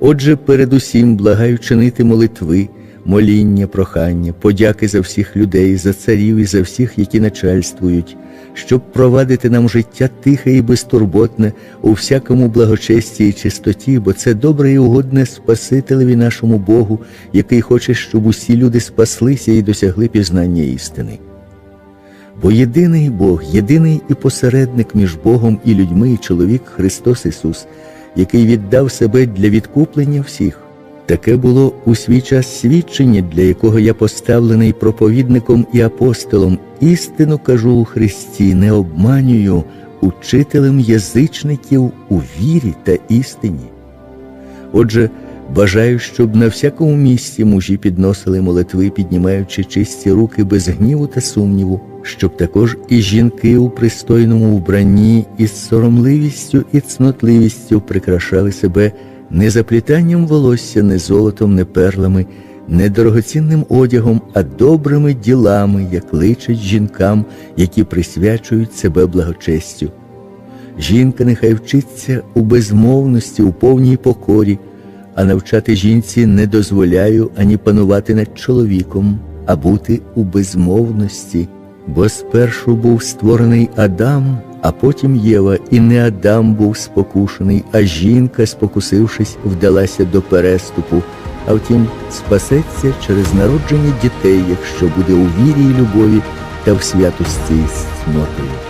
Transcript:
Отже, передусім благаю чинити молитви, моління, прохання, подяки за всіх людей, за царів і за всіх, які начальствують, щоб провадити нам життя тихе і безтурботне у всякому благочесті і чистоті, бо це добре і угодне Спасителеві нашому Богу, який хоче, щоб усі люди спаслися і досягли пізнання істини. Бо єдиний Бог, єдиний і посередник між Богом і людьми, і чоловік Христос Ісус, який віддав себе для відкуплення всіх. Таке було у свій час свідчення, для якого я поставлений проповідником і апостолом. Істину кажу у Христі, не обманюю, учителем язичників у вірі та істині. Отже, бажаю, щоб на всякому місці мужі підносили молитви, піднімаючи чисті руки без гніву та сумніву, щоб також і жінки у пристойному вбранні із соромливістю і цнотливістю прикрашали себе не заплітанням волосся, не золотом, не перлами, не дорогоцінним одягом, а добрими ділами, як личать жінкам, які присвячують себе благочестю. Жінка нехай вчиться у безмовності, у повній покорі, а навчати жінці не дозволяю ані панувати над чоловіком, а бути у безмовності, бо спершу був створений Адам, а потім Єва, і не Адам був спокушений, а жінка, спокусившись, вдалася до переступу. А втім, спасеться через народження дітей, якщо буде у вірі і любові та в святості з цнотою.